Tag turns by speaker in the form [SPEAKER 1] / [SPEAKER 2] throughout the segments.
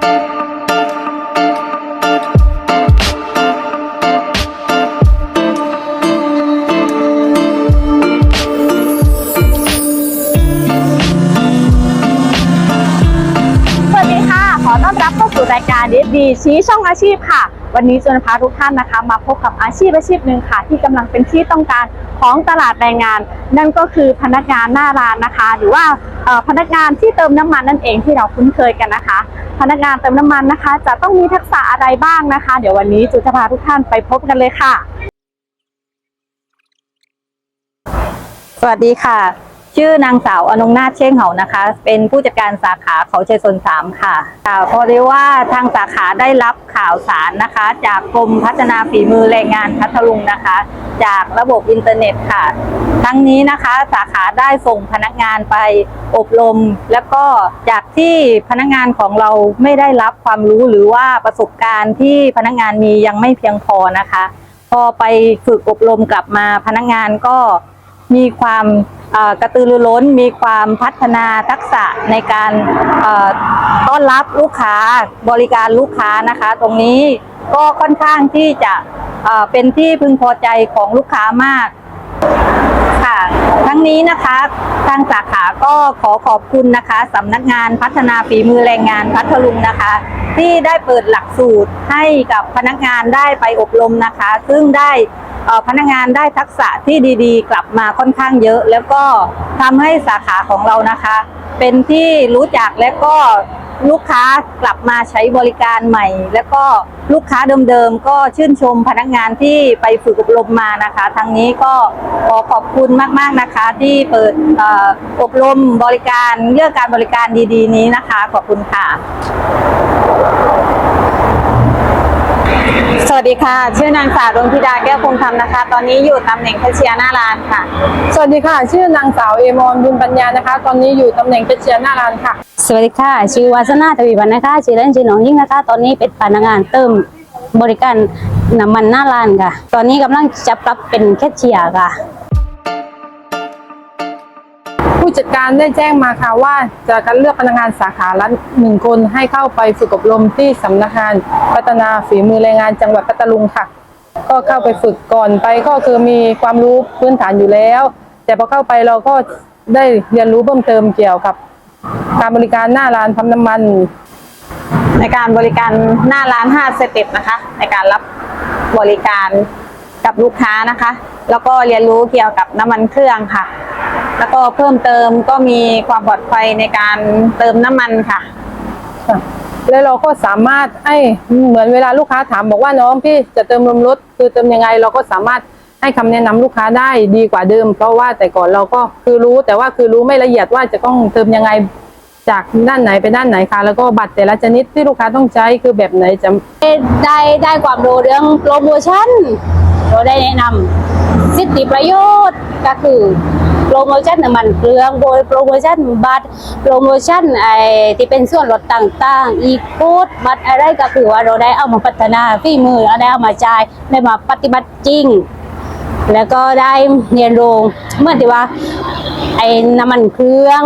[SPEAKER 1] สวัสดีค่ะ ขอต้อนรับเข้าสู่รายการดีดีชี้ช่องอาชีพค่ะ วันนี้จะพาทุกท่านนะคะ มาพบกับอาชีพอาชีพหนึ่งค่ะ ที่กำลังเป็นที่ต้องการของตลาดแรงงาน นั่นก็คือพนักงานหน้าร้านนะคะ หรือว่าพนักงานที่เติมน้ำมันนั่นเองที่เราคุ้นเคยกันนะคะ พนักงานเติมน้ำมันนะคะ จะต้องมีทักษะอะไรบ้างนะคะ เดี๋ยววันนี้จูจะพาทุกท่านไปพบกันเลยค่ะ
[SPEAKER 2] สวัสดีค่ะ ชื่อนางสาวอนงนาถเช่งเหานะคะ เป็นผู้จัดการสาขาเขาชัยสนสามค่ะค่ะพอดีว่าทางสาขาได้รับข่าวสารนะคะ จากกรมพัฒนาฝีมือแรงงานพัทลุงนะคะ จากระบบอินเทอร์เน็ตค่ะ ทั้งนี้นะคะสาขาได้ส่งพนักงานไปอบรม แล้วก็จากที่พนักงานของเราไม่ได้รับความรู้หรือว่าประสบการณ์ที่พนักงานมียังไม่เพียงพอนะคะ พอไปฝึกอบรมกลับมาพนักงานก็มีความ กระตือรือร้นมีความพัฒนาทักษะในการต้อนรับลูกค้าบริการลูกค้านะคะ ตรงนี้ก็ค่อนข้างที่จะเป็นที่พึงพอใจของลูกค้ามากค่ะทั้งนี้นะคะทางสาขาก็ขอขอบคุณนะคะสำนักงานพัฒนาฝีมือแรงงานพัทลุงนะคะ ที่ได้เปิดหลักสูตรให้กับพนักงานได้ไปอบรมนะคะ ซึ่งได้ พนักงานได้ทักษะที่ดีๆ กลับมาค่อนข้างเยอะ แล้วก็ทำให้สาขาของเรานะคะ เป็นที่รู้จักและก็ลูกค้ากลับมาใช้บริการใหม่ แล้วก็ลูกค้าเดิมๆก็ชื่นชมพนักงานที่ไปฝึกอบรมมานะคะทางนี้ก็ขอขอบคุณมากๆนะคะ ที่เปิดเอ่ออบรมบริการเรื่องการบริการดี ๆ นี้นะคะ ขอบคุณค่ะ
[SPEAKER 1] สวัสดีค่ะ ชื่อนางสาวดวงธิดาแก้วคงธรรมนะคะ ตอนนี้อยู่ตำแหน่งแคชเชียร์หน้าร้านค่ะ
[SPEAKER 3] สวัสดีค่ะ ชื่อนางสาวเอมอนบุญปัญญานะคะ ตอนนี้อยู่ตำแหน่งเป็นเชียร์หน้าร้านค่ะ
[SPEAKER 4] สวัสดีค่ะชื่อวาสนาทวีวันนะคะชื่อเล่นชื่อน้องยิ่งนะคะ ตอนนี้เป็นพนักงานเติมบริการน้ำมันหน้าร้านค่ะ ตอนนี้กำลังจะปรับเป็นแคชเชียร์ค่ะ
[SPEAKER 3] ผู้จัดการได้แจ้งมาค่ะว่าจะคัดเลือกพนักงานสาขาละหนึ่งคนให้เข้าไปฝึกอบรมที่สำนักงานพัฒนาฝีมือแรงงานจังหวัดพัทลุงค่ะ ก็เข้าไปฝึกก่อนไปก็คือมีความรู้พื้นฐานอยู่แล้ว แต่พอเข้าไปเราก็ได้เรียนรู้เพิ่มเติมเกี่ยวกับ การบริการหน้าร้านทำน้ำมัน
[SPEAKER 1] ในการบริการหน้าร้าน 5 สเต็ปนะคะ ในการรับบริการกับลูกค้านะคะ แล้วก็เรียนรู้เกี่ยวกับน้ำมันเครื่องค่ะ แล้วก็เพิ่มเติมก็มีความปลอดภัยในการเติมน้ำมันค่ะ
[SPEAKER 3] ค่ะ แล้วเราก็สามารถให้เหมือนเวลาลูกค้าถามบอกว่าน้องพี่จะเติมลมรถคือเติมยังไง เราก็สามารถให้คำแนะนำลูกค้าได้ดีกว่าเดิม เพราะว่าแต่ก่อนเราก็คือรู้แต่ว่าคือรู้ไม่ละเอียดว่าจะต้องเติมยังไงจากด้านไหนไปด้านไหนค่ะแล้วก็บัตรแต่ละชนิดที่ลูกค้าต้องใช้คือแบบไหนจะ
[SPEAKER 4] ได้ได้ความรู้เรื่องโปรโมชั่นเราได้แนะนำสิทธิประโยชน์ก็คือ โปรโมชั่นน้ำมันเครื่องโดยโปรโมชั่นบัตรโปรโมชั่นไอ้ที่เป็นส่วนลดต่างๆ อีโคดบัตรอะไรก็คือว่าเราได้เอามาพัฒนาฝีมือเราได้เอามาใช้ได้มาปฏิบัติจริง แล้วก็ได้เรียนรู้เมื่อที่ว่าไอ้น้ำมันเครื่อง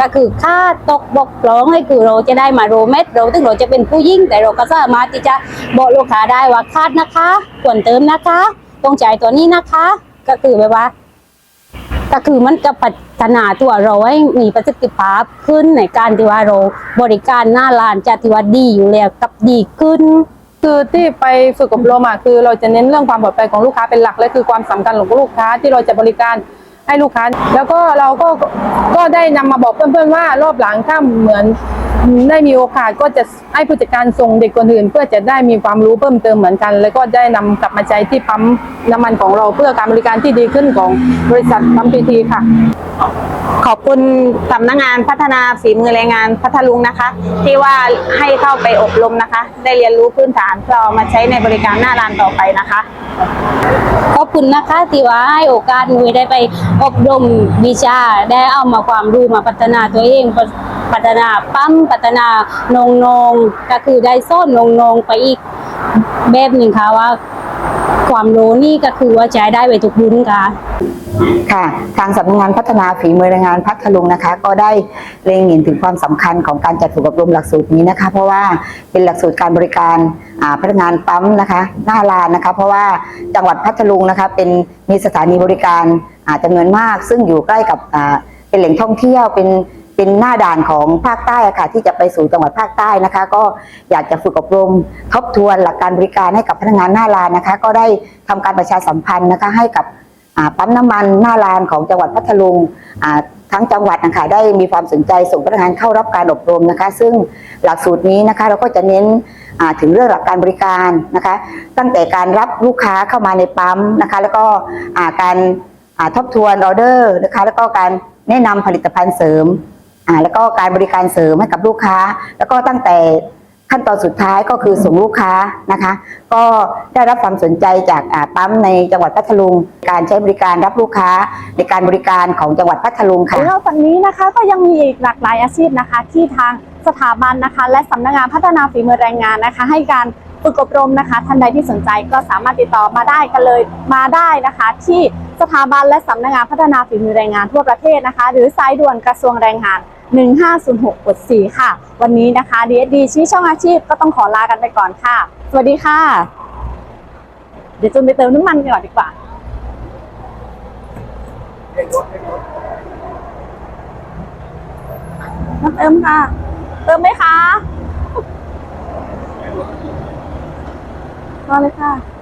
[SPEAKER 4] ก็คือค่าตกบกพร่องให้คือเราจะได้มาโรเม็ดเราถึงเราจะเป็นผู้ยิ่งแต่เราก็สามารถที่จะบอกลูกค้าได้ว่าคาดนะคะควรเติมนะคะต้องจ่ายตัวนี้นะคะ ก็คือแบบว่า ก็คือมันจะพัฒนาตัวเราให้มีประสิทธิภาพขึ้นในการที่ว่าเราบริการหน้าร้านจะที่ว่าดีอยู่แล้วกับดีขึ้น
[SPEAKER 3] คือที่ไปฝึกอบรมอะคือเราจะเน้นเรื่องความปลอดภัยของลูกค้าเป็นหลักและคือความสำคัญของลูกค้าที่เราจะบริการให้ลูกค้า แล้วก็เราก็ก็ ได้นำมาบอกเพื่อนๆว่ารอบหลังถ้าเหมือนได้มีโอกาสก็จะให้ผู้จัดการส่งเด็กคนอื่น เพื่อจะได้มีความรู้เพิ่มเติมเหมือนกัน แล้วก็ได้นำกลับมาใช้ที่ปั๊มน้ำมันของเราเพื่อการบริการที่ดีขึ้นของบริษัทปั๊มพีทีค่ะ
[SPEAKER 1] ขอบคุณสำนักงานพัฒนาฝีมือแรงงานพัทลุงนะคะ ที่ว่าให้เข้าไปอบรมนะคะ ได้เรียนรู้พื้นฐานเพื่อเอามาใช้ในบริการหน้าร้านต่อไปนะคะ
[SPEAKER 4] ขอบคุณนะคะที่ว่าให้โอกาสหนุยได้ไปอบรมวิชาได้เอามาความรู้มาพัฒนาตัวเองพัฒนาปั๊มพัฒนานงนงก็คือได้ส้นนงนงไปอีกแบบหนึ่งค่ะว่า ความรู้นี่ก็คือว่าใช้ได้ไปทุกรุ่นค่ะ
[SPEAKER 5] ค่ะ ทางสำนักงานพัฒนาฝีมือแรงงานพัทลุงนะคะ ก็ได้เล็งเห็นถึงความสำคัญของการจัดฝึกอบรมหลักสูตรนี้นะคะ เพราะว่าเป็นหลักสูตรการบริการอ่าพนักงานปั๊มนะคะ หน้าลานนะคะ เพราะว่าจังหวัดพัทลุงนะคะเป็นมีสถานีบริการอ่าจำนวนมาก ซึ่งอยู่ใกล้กับอ่าเป็นแหล่งท่องเที่ยวเป็น เป็นหน้าด่านของภาคใต้อะค่ะที่จะไปสู่จังหวัดภาคใต้นะคะ ก็อยากจะฝึกอบรมทบทวนหลักการบริการให้กับพนักงานหน้าลานนะคะ ก็ได้ทำการประชาสัมพันธ์นะคะให้กับปั๊มน้ำมันหน้าลานของจังหวัดพัทลุงทั้งจังหวัดนะคะได้มีความสนใจส่งพนักงานเข้ารับการอบรมนะคะ ซึ่งหลักสูตรนี้นะคะเราก็จะเน้นถึงเรื่องหลักการบริการนะคะ ตั้งแต่การรับลูกค้าเข้ามาในปั๊มนะคะ แล้วก็การทบทวนออเดอร์นะคะ แล้วก็การแนะนำผลิตภัณฑ์เสริม อ่าแล้วก็การบริการเสริมให้กับลูกค้า แล้วก็ตั้งแต่ขั้นตอนสุดท้ายก็คือส่งลูกค้านะคะ ก็ได้รับความสนใจจากปั๊มในจังหวัดพัทลุง การใช้บริการรับลูกค้าในการบริการของจังหวัดพัทลุงค่ะ
[SPEAKER 1] แล้วจากนี้นะคะก็ยังมีอีกหลากหลายอาชีพนะคะ ที่ทางสถาบันนะคะ และสำนักงานพัฒนาฝีมือแรงงานนะคะ ให้การฝึกอบรมนะคะ ท่านใดที่สนใจก็สามารถติดต่อมาได้กันเลยมาได้นะคะ ที่สถาบันและสำนักงานพัฒนาฝีมือแรงงานทั่วประเทศนะคะ หรือสายด่วนกระทรวงแรงงาน 1506กด4ค่ะ วันนี้นะคะ DSD ชี้ช่องอาชีพก็ต้องขอลากันไปก่อนค่ะ สวัสดีค่ะ เดี๋ยวจุนไปเติมน้ำมันกันก่อนดีกว่าน้ำเติมค่ะ เติมไหมคะรอเลยค่ะ